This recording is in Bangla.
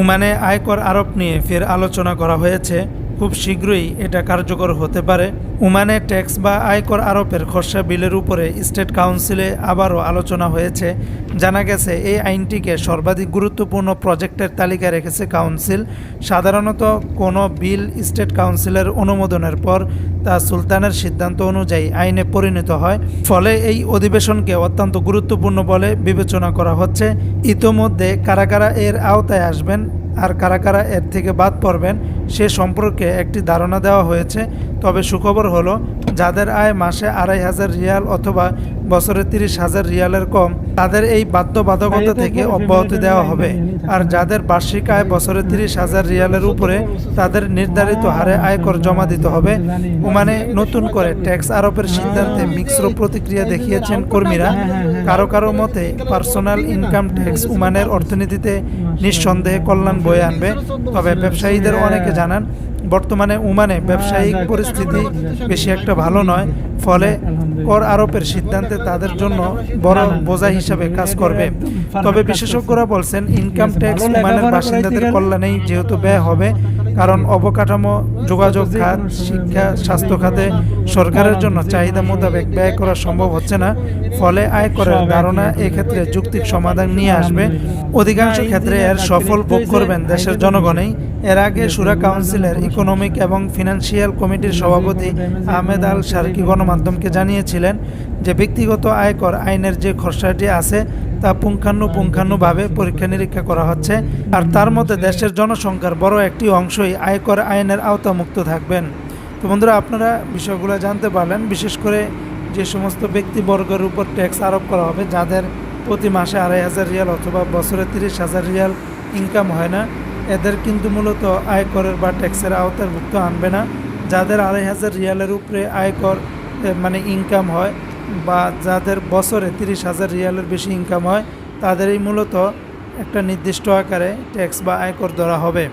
ওমানে আয়কর আরোপ নিয়ে ফের আলোচনা করা হয়েছে। খুব শীঘ্রই এটা কার্যকর হতে পারে। ওমানে ট্যাক্স বা আয়কর আরোপের খসড়া বিলের উপরে স্টেট কাউন্সিলে আবারও আলোচনা হয়েছে। জানা গেছে, এই আইনটিকে সর্বাধিক গুরুত্বপূর্ণ প্রজেক্টের তালিকায় রেখেছে কাউন্সিল। সাধারণত কোনো বিল স্টেট কাউন্সিলের অনুমোদনের পর তা সুলতানের সিদ্ধান্ত অনুযায়ী আইনে পরিণত হয়। ফলে এই অধিবেশনকে অত্যন্ত গুরুত্বপূর্ণ বলে বিবেচনা করা হচ্ছে। ইতোমধ্যে কারা কারা এর আওতায় আসবেন আর কারা কারা এর থেকে বাদ পড়বেন, সে সম্পর্কে একটি ধারণা দেওয়া হয়েছে। তবে সুখবর হলো, যাদের আয় মাসে আড়াই হাজার রিয়াল অথবা বছরে তিরিশ হাজার রিয়ালের কম তাদের এই বাধ্যবাধকতা থেকে অব্যাহতি দেওয়া হবে। আর যাদের বার্ষিক আয় বছরে তিরিশ হাজার রিয়ালের উপরে তাদের নির্ধারিত হারে আয়কর জমা দিতে হবে। ওমানে নতুন করে ট্যাক্স আরোপের সিদ্ধান্তে মিশ্র প্রতিক্রিয়া দেখিয়েছেন কর্মীরা। কারও কারও মতে পার্সোনাল ইনকাম ট্যাক্স ওমানের অর্থনীতিতে নিঃসন্দেহে কল্যাণ বয়ে আনবে। তবে ব্যবসায়ীদের অনেকে জানান বর্তমানে ওমানে ব্যবসায়িক পরিস্থিতি বেশি একটা ভালো নয় ফলে কর আরোপের সিদ্ধান্তে তাদের জন্য বড় বোঝা হিসাবে কাজ করবে। তবে বিশেষজ্ঞরা বলছেন ইনকাম ট্যাক্স ওমানের বাসিন্দাদের কল্যাণেই যেহেতু ব্যয় হবে কারণ অবকাঠামো, যোগাযোগ খাত, শিক্ষা, স্বাস্থ্য খাতে সরকারের জন্য চাহিদা মোতাবেক ব্যয় করা সম্ভব হচ্ছে না। ফলে আয় আয়করের ধারণা এক্ষেত্রে যুক্তিক সমাধান নিয়ে আসবে। অধিকাংশ ক্ষেত্রে এর সফল ভোগ করবেন দেশের জনগণেই। এর আগে সুরা কাউন্সিলের ইকোনমিক এবং ফিনান্সিয়াল কমিটির সভাপতি আহমেদ আল শারকি গণমাধ্যমকে জানিয়েছিলেন যে ব্যক্তিগত আয়কর আইনের যে খসড়াটি আছে তা পুঙ্খানুপুঙ্খানুভাবে পরীক্ষা নিরীক্ষা করা হচ্ছে। আর তার মধ্যে দেশের জনসংখ্যার বড় একটি অংশই আয়কর আইনের আওতামুক্ত থাকবেন। তো বন্ধুরা, আপনারা বিষয়গুলো জানতে পারলেন। বিশেষ করে যে সমস্ত ব্যক্তিবর্গের উপর ট্যাক্স আরোপ করা হবে, যাদের প্রতি মাসে আড়াই হাজার রিয়াল অথবা বছরে তিরিশ হাজার রিয়াল ইনকাম হয় না, এদের কিন্তু মূলত আয়করের বা ট্যাক্সের আওতাভুক্ত আনবে না। যাদের আড়াই হাজার রিয়ালের উপরে আয়কর মানে ইনকাম হয় বা যাদের বছরে তিরিশ হাজার রিয়ালের বেশি ইনকাম হয়, তাদেরই মূলত একটা নির্দিষ্ট আকারে ট্যাক্স বা আয়কর ধরা হবে।